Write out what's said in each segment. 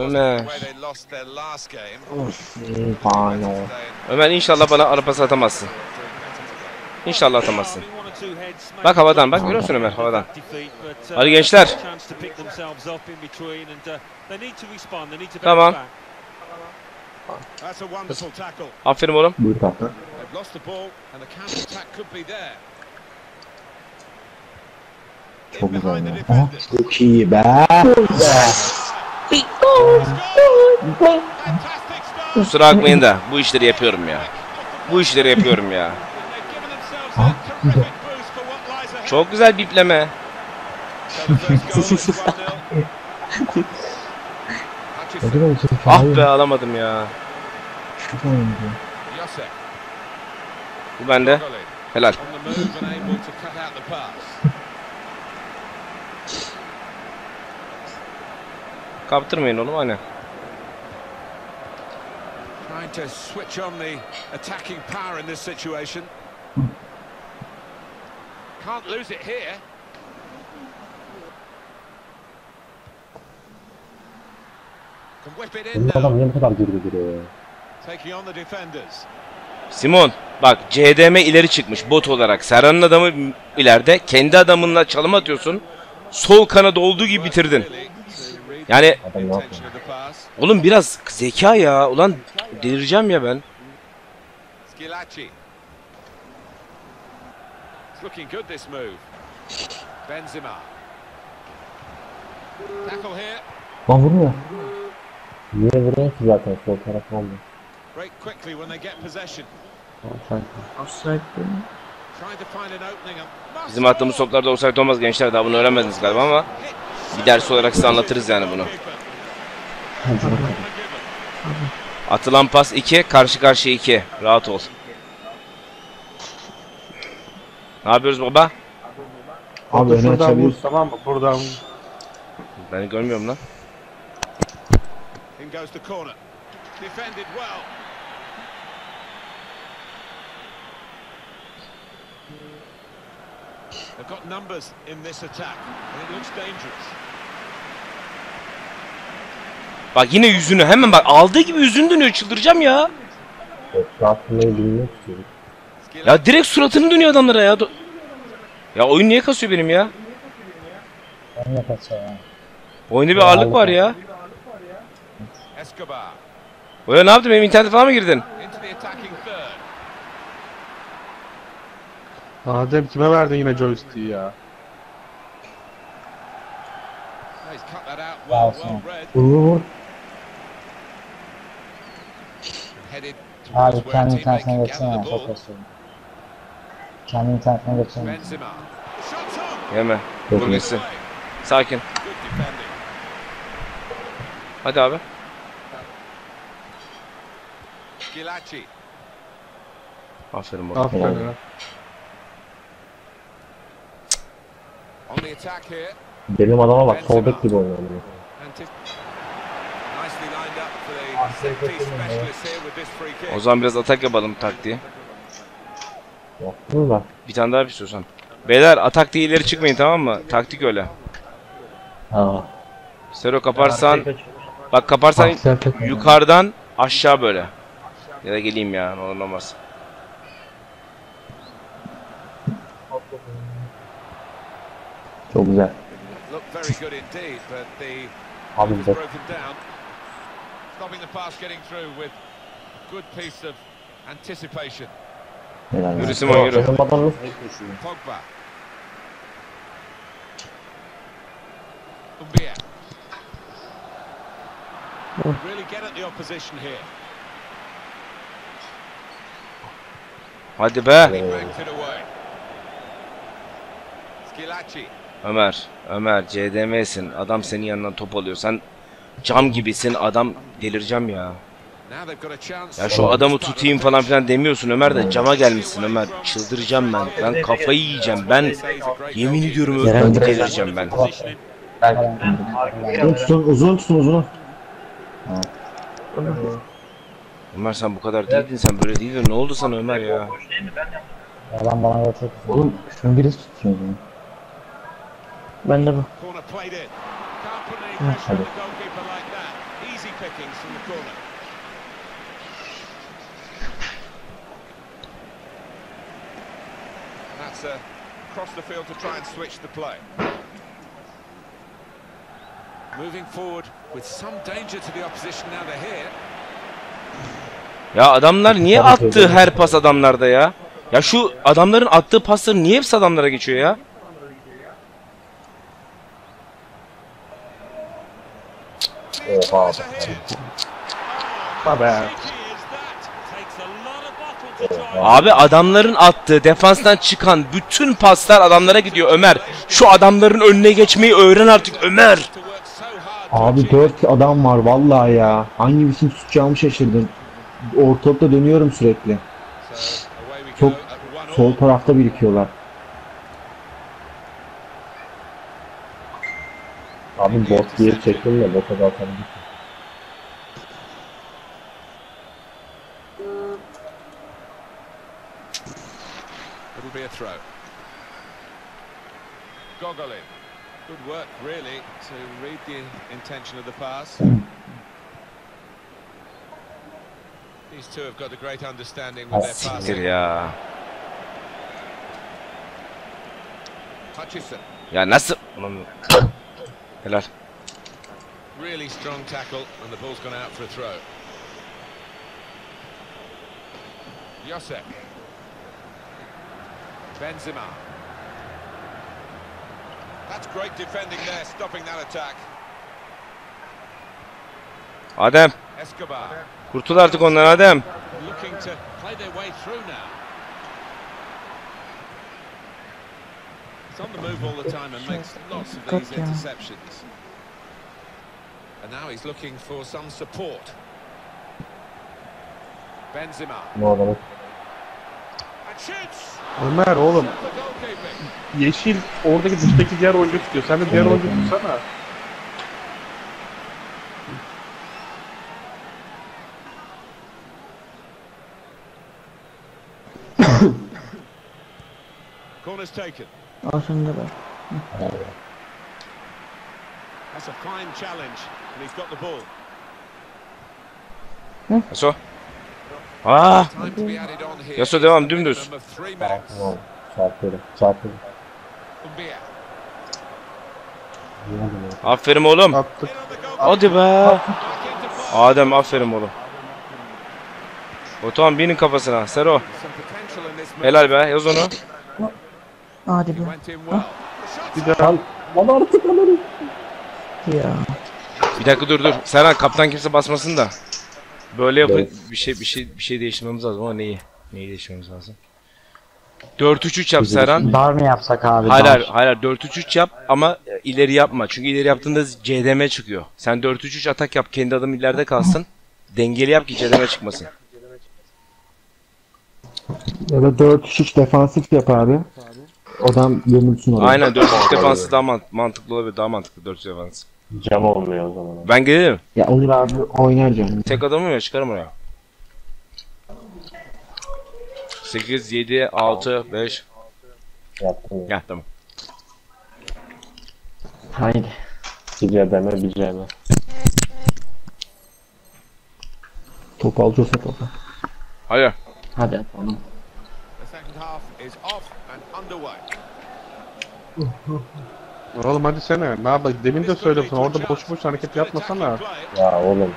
Ömer. Fine. Today Ömer inşallah bana arabası atamazsın. İnşallah atamazsın. Bak havadan bak görüyor musun Ömer havadan. Hadi gençler. Tamam. Aferin oğlum. Buyur there. Çok güzel ya. Defenders. çok iyi be. Start. Kusura bakmayın da bu işleri yapıyorum ya. Bu işleri yapıyorum ya. Çok güzel bipleme. So the first goal is 1-0. Ne Hutchison, kadar olsun Ah be alamadım ya. Bu bende. Helal. on the move and able to cut out the pass. Kaptırmayın oğlum aynen. Trying to switch on the attacking power in this situation. Can't lose it here. Can whip it in Bu adam niye bu kadar geride duruyor ya? Taking on the defenders. Simon bak CDM ileri çıkmış bot olarak. Serhan'ın adamı ileride. Kendi adamınla çalım atıyorsun. Sol kanada olduğu gibi bitirdin. Yani Adam ne oğlum biraz zeka ya. Ulan delireceğim ya ben. Skilacci. It's looking good this move. Benzema. Tackle here. Lan vurmuyor. Niye vuruyor ki zaten sol taraf oldu. Break quickly when they get possession. Sanki. Trying to find an opening. and Bizim attığımız toplarda offside olmaz gençler. Daha bunu öğrenmediniz galiba ama bir ders olarak size anlatırız yani bunu. Hadi bakalım. Atılan pas 2, karşı karşıya 2. Rahat ol. Ne yapıyoruz baba? Abi öne Şuradan vur tamam mı? Buradan vur. Ben görmüyorum lan. In goes the corner. Defended well. They've got numbers in this attack, and it looks dangerous. Bak yine yüzünü hemen bak aldığı gibi yüzünü dönüyor çıldıracağım ya. Skilacci. Ya direkt suratını dönüyor adamlara ya. Do- Ya oyun niye kasıyor benim ya? Ben ya. Oyunda bir ağırlık var ya. Escobar ne yaptın benim internete falan mı girdin? into the attacking third. Adem kime verdin yine joystick'i ya? Oh, He's cut that out well, well read. Vur vur vur. Abi towards where a kendi internetine geçsene ya the çok ball. basıyorum. Kendi internetine geçsene. Yeme. Vur gitsin. Sakin. Hadi abi. Skilacci. Aferin baba. Aferin. Benim adama bak sol bek gibi oynuyor. O zaman biraz atak yapalım taktiği. Yaptın da. Bir tane daha istiyorsan. Beyler atak diye ileri çıkmayın tamam mı? Taktik öyle. Ha. Sero kaparsan bak kaparsan yukarıdan aşağı böyle. Ya da geleyim ya olur olmaz. Çok güzel. Abi down. Stopping the pass getting through with a good piece of anticipation. Yürü. Simon, yürü. Pogba. Umbia. Really get at the opposition here. Hadi be. Ömer, Ömer CDM'sin. Adam senin yanından top alıyor. Sen cam gibisin. Adam delireceğim ya. Ya şu adamı tutayım falan filan demiyorsun Ömer de cama gelmişsin Ömer. Çıldıracağım ben. Ben kafayı yiyeceğim. Ben yemin ediyorum öyle delireceğim ben. Uzun tutun, uzun tutun, uzun. Ömer sen bu kadar değildin. Sen böyle değildin. Ne oldu sana Ömer ya? Adam bana göre çok. Oğlum şunu birisi tutuyor. Ben de bu. Corner. That's uh, across the field to try and switch the play. Moving forward with some danger to the opposition now they're here. Ya adamlar niye attığı her pas adamlarda ya? Ya şu adamların attığı pasları niye hepsi adamlara geçiyor ya? Oha abi. Baba. Abi adamların attığı defanstan çıkan bütün paslar adamlara gidiyor Ömer. Şu adamların önüne geçmeyi öğren artık Ömer. Abi dört adam var vallahi ya. Hangisini tutacağımı şaşırdım. Ortalıkta dönüyorum sürekli. Çok sol tarafta birikiyorlar. Abi bot diye çektim de bota da atabilirim. It'll be a throw. Gogolin. Good work, really, to read the intention of the pass. These two have got a great understanding with their Siktir passing. ya. Hutchison, Ya nasıl? Helal. really strong tackle, and the ball's gone out for a throw. Josep. Benzema. That's great defending there, stopping that attack. Adem. Escobar. Kurtul artık ondan Adem. looking to play their way through now. He's on the move all the time and makes lots of these interceptions. And now he's looking for some support. Benzema. Bu adamı And shoots! Ömer oğlum The goalkeeping. yeşil oradaki dıştaki diğer oyuncu tutuyor. Sen de diğer oyuncu tutsana. Corner's taken. Aslında bak. That's a fine challenge. And he's got the ball. Yaso. Aa! Yaso devam, dümdüz. Çarpıyorum. Çarpıyorum. Aferin oğlum. Attık. Hadi be. Adem aferin oğlum. O tamam binin kafasına. Sero. Helal be. Yaz onu. Hadi daha Lan lan artık alırım. Ya. Bir dakika dur dur. Serhan kaptan kimse basmasın da. Böyle yapın. Evet. Bir şey bir şey bir şey değiştirmemiz lazım ama neyi? Neyi değiştirmemiz lazım? 4-3-3 yap Serhan. Dar mı yapsak abi? Hayır hayır hayır 4-3-3 yap ama ileri yapma. Çünkü ileri yaptığında CDM çıkıyor. Sen 4-3-3 atak yap. Kendi adamın ileride kalsın. Dengeli yap ki CDM çıkmasın. Ya da 4-3 defansif yap abi. Adam gömülsün oraya. Aynen 4-3 defansı daha mant- mantıklı olabilir. Daha mantıklı 4-3 defans. Cam olmuyor o zaman. Ben gelirim. Ya Onur abi oynar canım. Tek adamım ya çıkarım oraya. 8, 7, 6, 5. Yaptım. Gel tamam. Haydi. Bir deme bir deme. Top alacaksa topa. Hadi. Hadi atalım. The second half is off. Oğlum hadi sene. Ne yapalım? Demin de söyledim. Orada boş boş hareket yapmasana. Ya oğlum.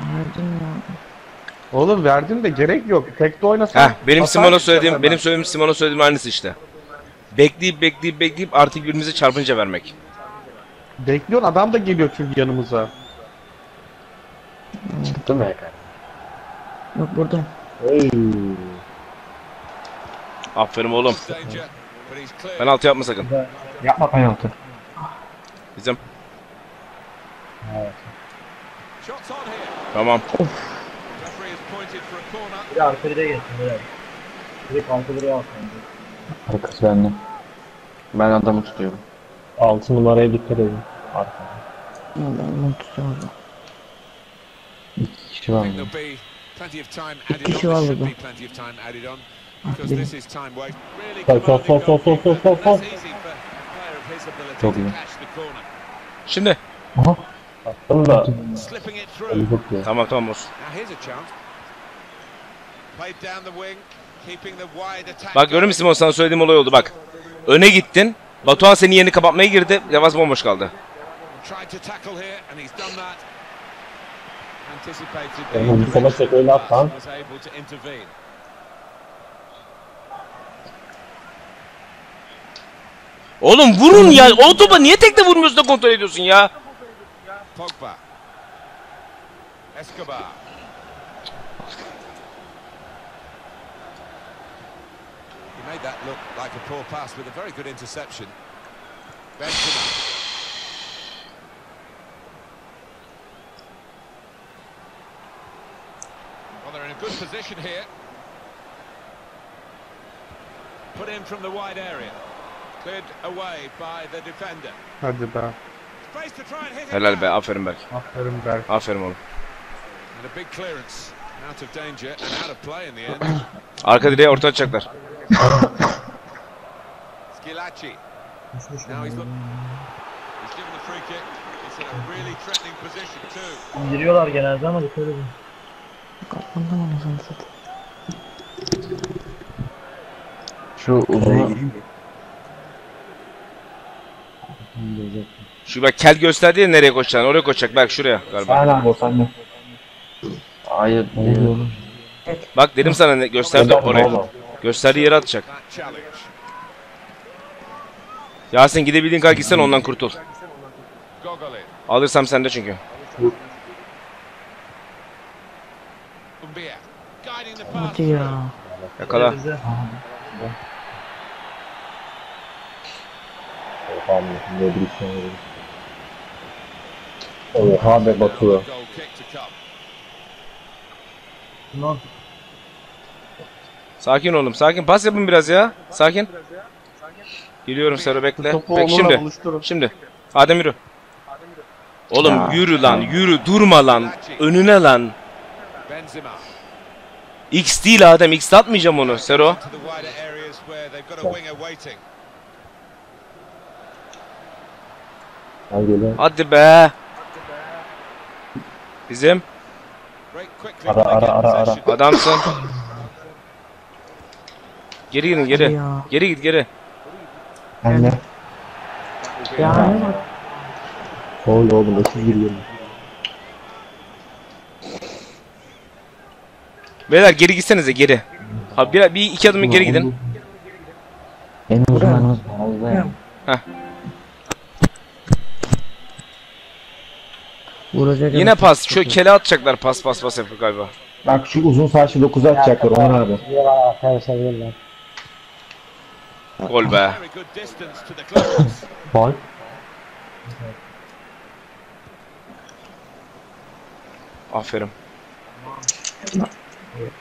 Verdim ya. Oğlum verdin de gerek yok. Tek de oynasana. Heh, benim Simon'a söylediğim, benim söylediğim Simon'a söylediğim aynısı işte. Bekleyip bekleyip bekleyip artık birbirimize çarpınca vermek. Bekliyorsun adam da geliyor çünkü yanımıza. Çıktı mı? Yok burada. Hey. Aferin oğlum. Penaltı yapma sakın. Yapma penaltı. Bizim. Here. Tamam. Corner. Bir arka direğe geçsin böyle. Direkt arka direğe alsın. Arkası bende. Ben adamı tutuyorum. 6 numaraya dikkat edin. Arkada. Ya ben bunu tutuyorum. İki kişi var of added on. kişi var burada. Sol, sol, sol, sol, sol, Çok iyi. Şimdi. Aha. Attım da. Tamam tamam olsun. Now here's a chance. Played down the wing, keeping the wide attack. Bak görür müsün Simon sana söylediğim olay oldu bak. Öne gittin. Batuhan senin yerini kapatmaya girdi. Yavaz bomboş kaldı. That. Anticipated Yani bir sola çek öyle at lan. was able to intervene. Oğlum vurun ya. O topa niye tekte vurmuyorsun da kontrol ediyorsun ya? Pogba. Escobar. He made that look like a poor pass with a very good interception. Benzema. Well, they're in a good position here. Put in from the wide area. Cleared away by the defender. Hadi be. Space to try and hit it Helal be aferin Berk. Aferin Berk. Aferin oğlum. And a big clearance. Out of danger and out of play in the end. Arka direğe orta atacaklar. Skilacci. Now he's look. He's given the free kick. It's in a really threatening position too. İndiriyorlar genelde ama dikkat edin. Kaplandım anasını satayım. Şu uzuna Şu bak kel gösterdi ya nereye koşacağını. Oraya koşacak. Bak şuraya galiba. Aynen o sende. Hayır. Ne oğlum? Bak dedim sana ne gösterdi oraya. Gösterdiği yere atacak. Yasin gidebildiğin kadar gitsen ondan kurtul. Alırsam sende çünkü. Hadi ya. Yakala. Oha? Ne bir şey oldu. Oha be come. Sakin oğlum sakin. Pas yapın biraz ya. Sakin. Geliyorum Sero bekle. Topu Bek şimdi. buluşturun. Şimdi. Adem yürü. Oğlum yürü lan yürü durma lan. Önüne lan. X değil Adem. X atmayacağım onu Sero. To the wider areas where they've got a winger waiting. Hadi geliyor. Hadi be. Bizim. Ara, ara, ara, ara. adamsın. Geri gidin geri. ya. Geri git geri. Anne. Ya. Oğlum oğlum 30 giriyor. Beyler geri gitsenize geri. Ha bir, bir iki adım geri gidin. En uzmanımız fazla ya. Vuracak. Yine pas. Şu kele atacaklar pas pas pas yapıyor galiba. Bak şu uzun saçlı 9'u atacaklar Onur abi. Gol be. Distance to the clearance. Faul. Aferin.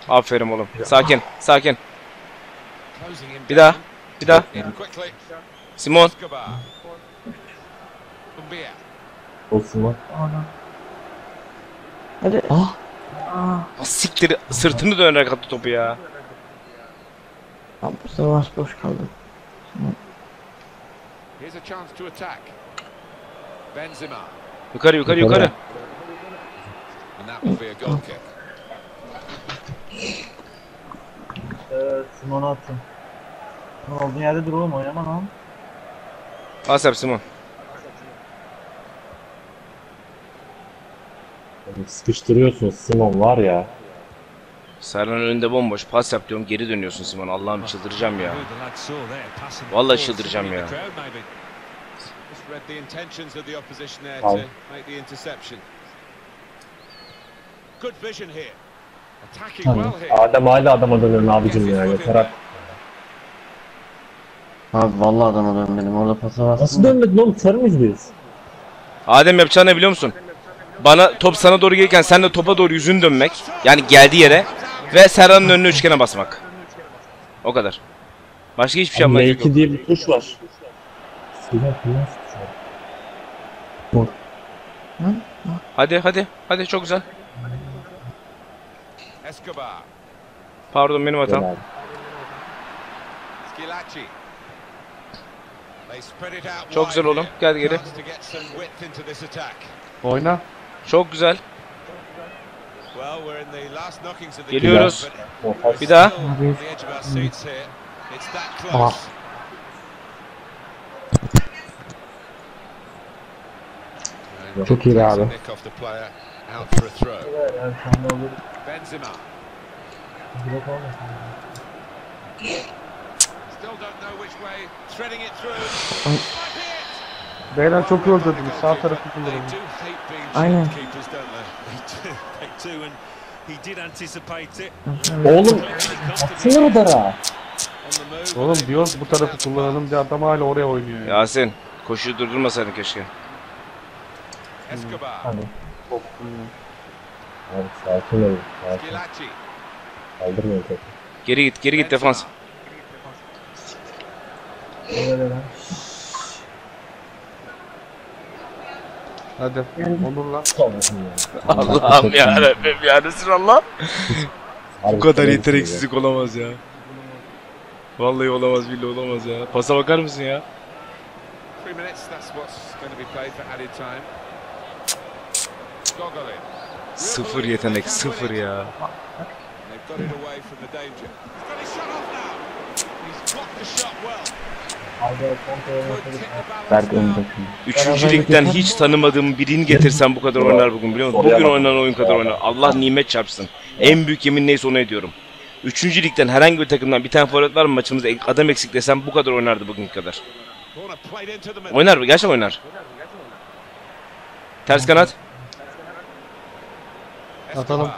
Aferin oğlum. Sakin. Sakin. Bir daha. Bir daha. Simon. Olsun lan. Hadi. Ah. Aa. Siktir sırtını dönerek attı topu ya. Abi bu savaş boş kaldı. Here's a chance to attack. Benzema. Yukarı yukarı yukarı. And that will be a goal kick. Evet, Simon'a attım. Olduğun yerde dur oğlum oynama lan. Pas yap Simon. Sıkıştırıyorsun Simon var ya. Serhan önünde bomboş. Pas yap diyorum geri dönüyorsun Simon. Allah'ım çıldıracağım ya. Vallahi çıldıracağım ya. Well here. Adem hala adama dönüyor abicim ya yeter artık. Abi vallahi adama dönmedim. Orada pasa bastım. Nasıl dönmedin oğlum sarı mıyız biz? Adem yapacağını ne biliyor musun? Bana top sana doğru gelirken sen de topa doğru yüzünü dönmek. Yani geldiği yere. Ve Serhan'ın önüne üçgene basmak. O kadar. Başka hiçbir şey yapmaya gerek yok. L2 diye bir tuş var. Silah Hadi hadi. Hadi çok güzel. Escobar. Pardon benim hatam. Skilacci. Çok güzel oğlum. Gel geri. Oyna. Çok güzel. Geliyoruz. Bir daha. Ah. Çok iyi abi. Still don't know which way. Threading it through. Beyler çok yol dedim. Sağ tarafı being Aynen. Oğlum Sınır o dara. On the move. Oğlum diyoruz bu tarafı kullanalım diye adam hala oraya oynuyor ya. Yasin. Koşuyu durdurmasaydın keşke. Çok- Abi sakin ol. Sakin. Gilacci. Kaldırmayın topu. Geri git, geri git defans. Öyle lan. Hadi. Onurla. Olmasın ya. Allah'ım ya Rabbim ya Resulallah. Bu kadar yeteneksizlik olamaz ya. Vallahi olamaz, billahi olamaz ya. Pasa bakar mısın ya? Sıfır yetenek, sıfır ya. Berk. Üçüncü ligden hiç tanımadığım birini getirsem bu kadar oynar bugün biliyor musun? Bugün oynanan oyun kadar oynar. Allah nimet çarpsın. En büyük yemin neyse onu ediyorum. Üçüncü ligden herhangi bir takımdan bir tane forvet var mı maçımızda adam eksik desem bu kadar oynardı bugün kadar. Oynar mı? Gerçekten oynar. Ters kanat. Atalım.